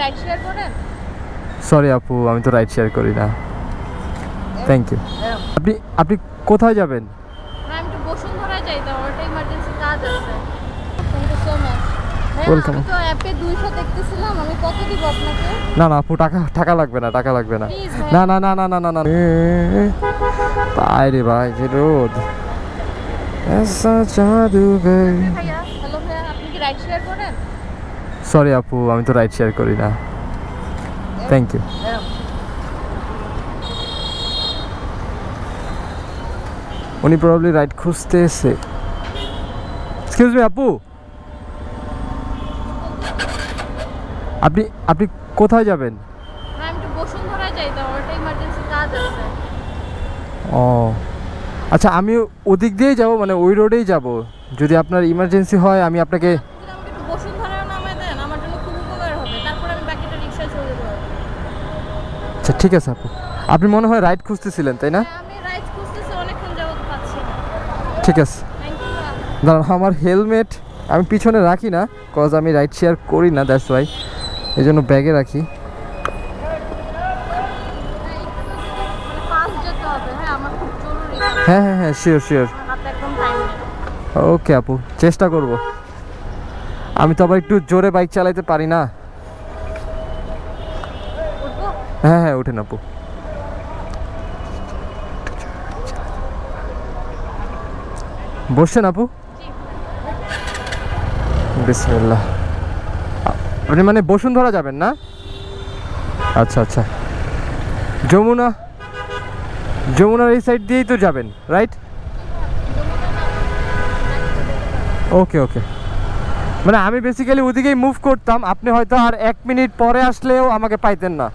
Ride share করেন? Sorry আপু আমি তো রাইট শেয়ার করি না। থ্যাংক ইউ আপনি আপনি কোথায় যাবেন? আমি তো বসুন্ধরা যাই তো আমার ইমার্জেন্সি কাজ আছে। না না আপু টাকা টাকা লাগবে না টাকা লাগবে না। না না না না না না না। আরে ভাই যে রোদ। ऐसा जादू है हेलो भैया সরি আপু আমি তো রাইড শেয়ার করি না। থ্যাংক ইউ উনি প্রবাবলি রাইড খুঁজতে এসে এক্সকিউজ মি আপু আপনি আপনি কোথায় যাবেন? ও। আচ্ছা আমি ওদিক দিয়েই যাব মানে ওই রোডেই যাব। যদি আপনার ইমার্জেন্সি হয় আমি আপনাকে যদি আমাকে একটু বসুন্ধরায় নামায় দেন আমার জন্য খুব উপকার হবে তারপর আমি বাকিটা রিক্সায় চলে যাব আচ্ছা ঠিক আছে আপু। আপনি মনে হয় রাইড খুঁজতেছিলেন তাই না? ঠিক আছে। দাঁড়ান আমার হেলমেট আমি পিছনে রাখি না কজ আমি রাইড শেয়ার করি না দ্যাটস ওয়াই এই জন্য ব্যাগে রাখি। মানে হ্যাঁ। হ্যাঁ হ্যাঁ হ্যাঁ শিওর শিওর ওকে আপু চেষ্টা করব। আমি তো আবার একটু জোরে বাইক চালাইতে পারি না। হ্যাঁ হ্যাঁ উঠেন আপু। বসছেন আপু? বিসমিল্লাহ। আপনি মানে বসুন্ধরা যাবেন না? আচ্ছা আচ্ছা। যমুনা, যমুনার এই সাইড দিয়েই তো যাবেন রাইট ওকে ওকে মানে আমি বেসিক্যালি ওদিকেই মুভ করতাম, আপনি হয়তো আর এক মিনিট পরে আসলেও আমাকে পাইতেন না।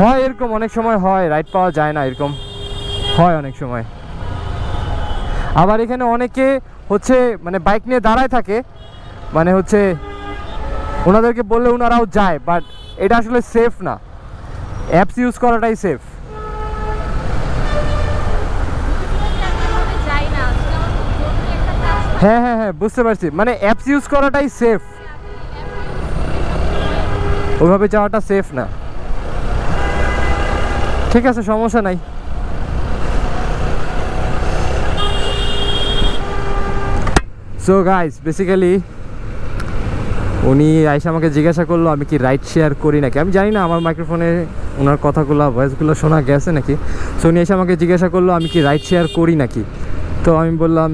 হয় এরকম, অনেক সময় হয় রাইড পাওয়া যায় না এরকম। হয় অনেক সময়। আবার এখানে অনেকে হচ্ছে মানে বাইক নিয়ে দাঁড়ায় থাকে মানে হচ্ছে ওনাদেরকে বললে ওনারাও যায় বাট এটা আসলে সেফ না। অ্যাপস ইউজ করাটাই সেফ হ্যাঁ হ্যাঁ হ্যাঁ বুঝতে পারছি। মানে অ্যাপস ইউজ করাটাই সেফ ওইভাবে যাওয়াটা সেফ না। ঠিক আছে, সমস্যা নাই। সো গাইস বেসিক্যালি উনি আইসা আমাকে জিজ্ঞাসা করল, আমি কি রাইড শেয়ার করি নাকি? আমি জানি না, আমার মাইক্রোফোনে ওনার কথাগুলো ভয়েসগুলো শোনা গেছে নাকি। সো উনি এসে আমাকে জিজ্ঞাসা করল, আমি কি রাইড শেয়ার করি নাকি? তো আমি বললাম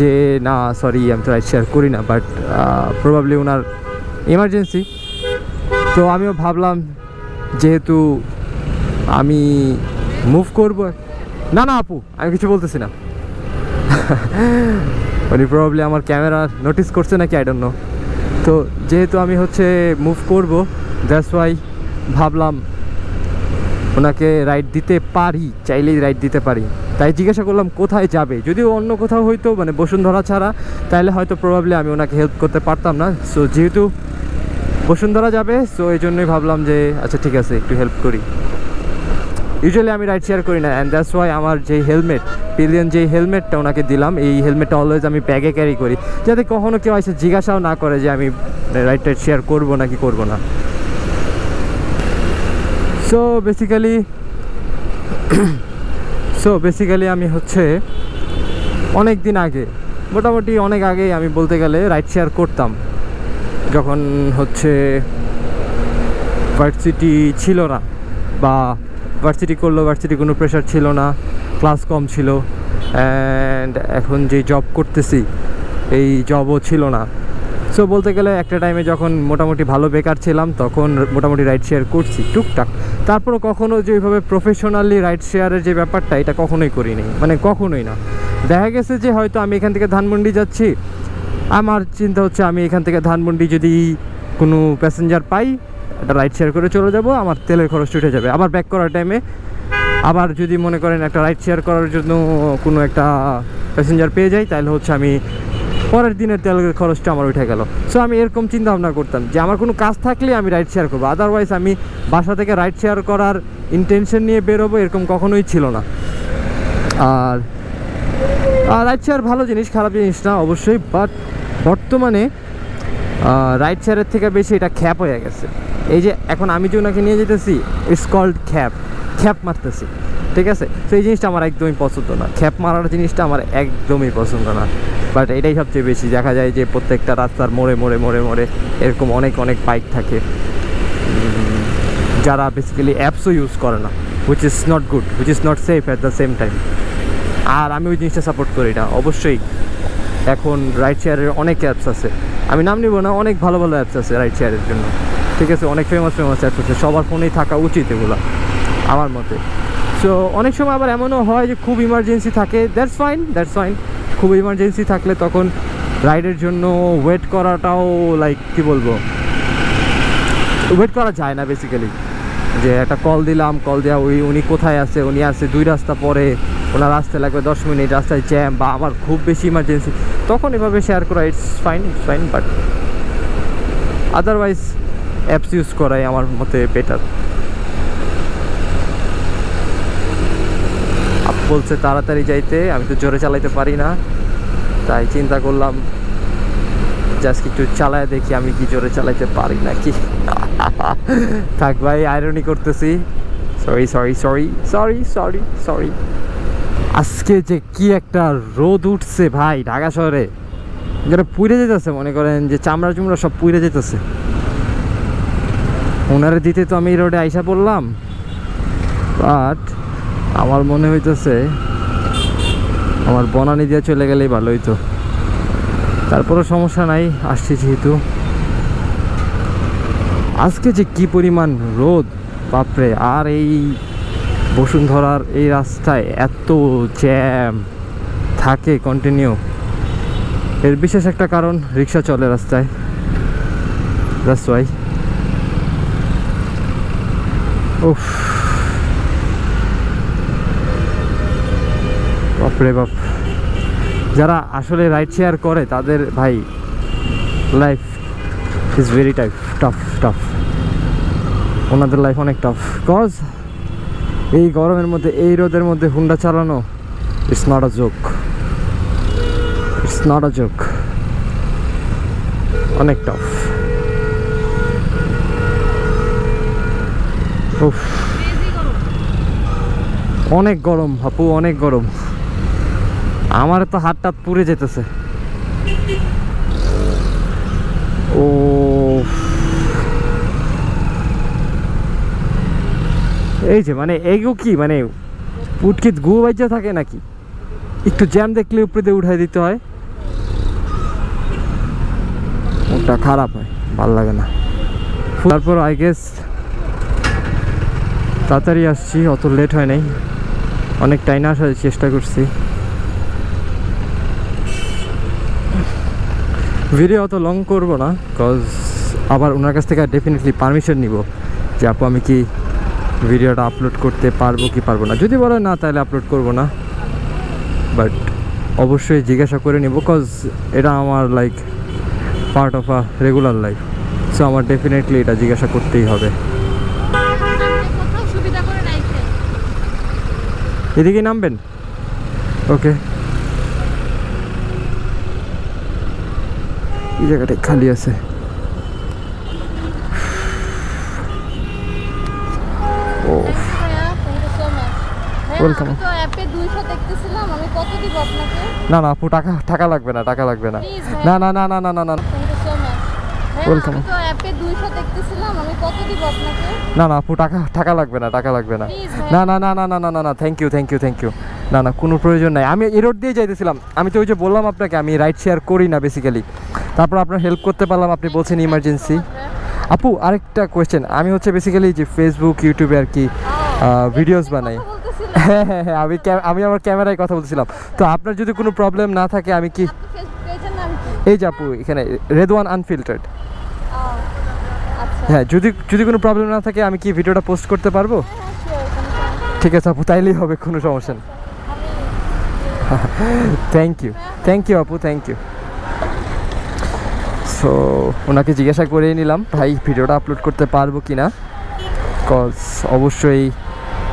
যে, না সরি আমি তো রাইড শেয়ার করি না বাট প্রবাবলি ওনার এমার্জেন্সি তো আমিও ভাবলাম যেহেতু আমি মুভ করব। না না, আপু, আমি কিছু বলতেছি না। উনি প্রবাবলি আমার ক্যামেরা নোটিস করছে নাকি আই ডোন্ট নো তো যেহেতু আমি হচ্ছে মুভ করব দ্যাটস ওয়াই ভাবলাম ওনাকে রাইড দিতে পারি, চাইলেই রাইড দিতে পারি। তাই জিজ্ঞাসা করলাম, কোথায় যাবে? যদিও অন্য কোথাও হয়তো মানে বসুন্ধরা ছাড়া তাহলে হয়তো প্রবাবলি আমি ওনাকে হেল্প করতে পারতাম না। সো যেহেতু বসুন্ধরা যাবে সো এই জন্যই ভাবলাম যে আচ্ছা ঠিক আছে, একটু হেল্প করি। ইউজুয়ালি আমি রাইড শেয়ার করি না অ্যান্ড দ্যাটস ওয়াই আমার যে হেলমেট পিলিয়ন যে হেলমেটটা ওনাকে দিলাম, এই হেলমেটটা অলওয়েজ আমি ব্যাগে ক্যারি করি। যাতে কখনও কেউ এসে জিজ্ঞাসাও না করে যে আমি রাইড টাইড শেয়ার করব নাকি করব না। সো বেসিক্যালি সো বেসিক্যালি আমি হচ্ছে অনেক দিন আগে, মোটামুটি অনেক আগেই আমি বলতে গেলে রাইড শেয়ার করতাম। যখন হচ্ছে ভার্সিটি ছিল না বা ভার্সিটি করলেও ভার্সিটি কোনো প্রেশার ছিল না ক্লাস কম ছিল অ্যান্ড এখন যে জব করতেছি, এই জবও ছিল না। সো বলতে গেলে একটা টাইমে যখন মোটামুটি ভালো বেকার ছিলাম, তখন মোটামুটি রাইড শেয়ার করছি, টুকটাক। তারপরও কখনও যে ওইভাবে প্রফেশনালি রাইড শেয়ারের যে ব্যাপারটা, এটা কখনোই করিনি। মানে কখনোই না। দেখা গেছে যে হয়তো আমি এখান থেকে ধানমন্ডি যাচ্ছি আমার চিন্তা হচ্ছে আমি এখান থেকে ধানমন্ডি যদি কোনো প্যাসেঞ্জার পাই, একটা রাইড শেয়ার করে চলে যাব, আমার তেলের খরচ উঠে যাবে। আবার ব্যাক করার টাইমে আবার যদি মনে করেন একটা রাইড শেয়ার করার জন্য কোনো একটা প্যাসেঞ্জার পেয়ে যাই, তাহলে হচ্ছে আমি পরের দিনের তেলের খরচটা আমার উঠে গেল। সো আমি এরকম চিন্তা ভাবনা করতাম যে আমার কোনো কাজ থাকলে আমি রাইড শেয়ার করব। আদারওয়াইজ আমি বাসা থেকে রাইড শেয়ার করার ইন্টেনশন নিয়ে বেরোবো এরকম কখনোই ছিল না। আর রাইড শেয়ার ভালো জিনিস, খারাপ জিনিস না অবশ্যই বাট বর্তমানে রাইড শেয়ারের থেকে বেশি এটা খ্যাপ হয়ে গেছে। এই যে এখন আমি যে ওনাকে নিয়ে যেতেছি ইটস কল্ড খ্যাপ। খ্যাপ মারতেছি, ঠিক আছে? তো এই জিনিসটা আমার একদমই পছন্দ না। খ্যাপ মারার জিনিসটা আমার একদমই পছন্দ না। বাট এটাই সবচেয়ে বেশি। দেখা যায় যে প্রত্যেকটা রাস্তার মোড়ে মোড়ে মোড়ে মোড়ে এরকম অনেক অনেক বাইক থাকে। যারা বেসিক্যালি অ্যাপসও ইউজ করে না which is not good which is not safe at the same time আর আমি ওই জিনিসটা সাপোর্ট করি না। অবশ্যই এখন রাইড শেয়ারের অনেক অ্যাপস আছে। আমি নাম নিব না, অনেক ভালো ভালো অ্যাপস আছে রাইড শেয়ারের জন্য। ঠিক আছে, অনেক ফেমাস ফেমাস অ্যাপস আছে, সবার ফোনেই থাকা উচিত এগুলো, আমার মতে। সো অনেক সময় আবার এমনও হয় যে খুব ইমার্জেন্সি থাকে দ্যাটস ফাইন দ্যাটস ফাইন খুব ইমার্জেন্সি থাকলে তখন রাইডের জন্য ওয়েট করাটাও লাইক কি বলব? ওয়েট করা যায় না বেসিক্যালি যে একটা কল দিলাম কল দেওয়া ওই উনি কোথায় আছে? উনি আছে দুই রাস্তা পরে। ওনার আসতে লাগবে দশ মিনিট, রাস্তায় জ্যাম বা আমার খুব বেশি ইমার্জেন্সি তখন এভাবে শেয়ার করা it's fine it's fine but otherwise apps use করাই আমার মতে বেটার বলছে তাড়াতাড়ি যাইতে, আমি তো জোরে চালাইতে পারি না। তাই চিন্তা করলাম জাস্ট একটু চালায় দেখি আমি কি জোরে চালাইতে পারি নাকি। থাক ভাই আয়রনি করতেছি। Sorry sorry sorry sorry sorry sorry আজকে যে কি একটা রোদ উঠছে ভাই ঢাকা শহরে। যেটা পুড়ে যেতেছে, মনে করেন যে চামড়া চুমড়া সব পুড়ে যেতেছে। ওনারে দিতে তো আমি রোডে আইসা পড়লাম। বাট আমার মনে হইতেছে আমার বনানি দিয়ে চলে গেলেই ভালো হইতো। তারপরও সমস্যা নাই, আসছি যেহেতু। আজকে যে কি পরিমাণ রোদ, বাপরে, আর এই বসুন্ধরার এই রাস্তায় এত জ্যাম থাকে কন্টিনিউ এর বিশেষ একটা কারণ রিক্সা চলে রাস্তায়। দ্যাটস ওয়াই উফ। বাপরে বাপ। যারা আসলে রাইড শেয়ার করে তাদের ভাই life is very টাইফ tough tough ওনাদের লাইফ অনেক টাফ কজ এই গরমের মধ্যে, এই রোদের মধ্যে হুন্ডা চালানো it's not a joke it's not a joke অনেক টাফ উফ। অনেক গরম হাপু অনেক গরম। আমার তো হাত টাত পুড়ে যেতেছে। ও। এই যে মানে এইগো কি? মানে পুটকিত গু বাজ্যা থাকে নাকি? একটু জ্যাম দেখলে উপরে দিয়ে উঠাই দিতে হয়। ওটা খারাপ হয়, ভালো লাগে না। তারপর আই গেস তাড়াতাড়ি আসছি, অত লেট হয় নাই। অনেক টাইম আসার চেষ্টা করছি। ভিডিও অত লং করব না কজ আবার ওনার কাছ থেকে ডেফিনেটলি পারমিশন নিব যে, আপু, আমি কি ভিডিওটা আপলোড করতে পারব কি পারব না। যদি বলে না, তাহলে আপলোড করব না। বাট অবশ্যই জিজ্ঞাসা করে নিব বিকজ এটা আমার like part of a regular life so আমার ডেফিনেটলি এটা জিজ্ঞাসা করতেই হবে। এদিকে নামবেন? ওকে এই জায়গাটা খালি আছে ও ভাইয়া থ্যাংক ইউ সো মাচ আমি তো অ্যাপে 200 দেখতেছিলাম আমি কত দিব আপনাকে না না আপু টাকা টাকা লাগবে না টাকা লাগবে না না না না না না না না. আমি তো অ্যাপে 200 দেখতেছিলাম আমি কত দিব আপনাকে না না আপু টাকা টাকা লাগবে না টাকা লাগবে না না না না না না না না না thank you thank you thank you না না কোনো প্রয়োজন নাই আমি এই রোড দিয়ে যাইতেছিলাম আমি তো ওই যে বললাম আপনাকে আমি রাইড শেয়ার করি না বেসিক্যালি তারপর আপনার হেল্প করতে পারলাম আপনি বলছেন ইমার্জেন্সি আপু আরেকটা কোয়েশ্চেন আমি হচ্ছে বেসিক্যালি যে ফেসবুক ইউটিউবে আর কি ভিডিওস বানাই হ্যাঁ হ্যাঁ হ্যাঁ আমি আমি আমার ক্যামেরায় কথা বলছিলাম। তো আপনার যদি কোনো প্রবলেম না থাকে আমি কি এই যে আপু এখানে রেদওয়ান আনফিল্টার্ড হ্যাঁ যদি যদি কোনো প্রবলেম না থাকে আমি কি ভিডিওটা পোস্ট করতে পারব? হ্যাঁ নেই। ঠিক আছে আপু তাইলেই হবে কোনো সমস্যা নেই। থ্যাংক ইউ থ্যাংক ইউ আপু থ্যাংক ইউ সো ওনাকে জিজ্ঞাসা করেই নিলাম ভাই ভিডিওটা আপলোড করতে পারব কি না কজ অবশ্যই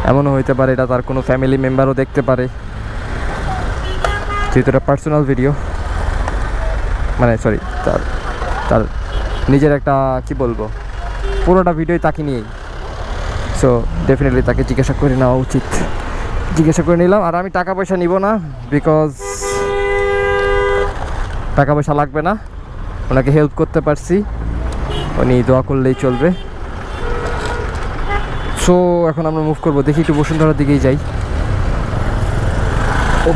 এমনও হইতে পারে, এটা তার কোনো ফ্যামিলি মেম্বারও দেখতে পারে। যেহেতু এটা পার্সোনাল ভিডিও মানে সরি তার তার নিজের একটা, কি বলব, পুরোটা ভিডিওই তাকে নিয়েই। সো ডেফিনেটলি তাকে জিজ্ঞাসা করে নেওয়া উচিত। জিজ্ঞাসা করে নিলাম, আর আমি টাকা পয়সা নিব না বিকজ টাকা পয়সা লাগবে না। ওনাকে হেল্প করতে পারছি। উনি দোয়া করলেই চলবে। সো এখন আমরা মুভ করব। দেখি একটু বসুন্ধরার দিকেই যাই। ও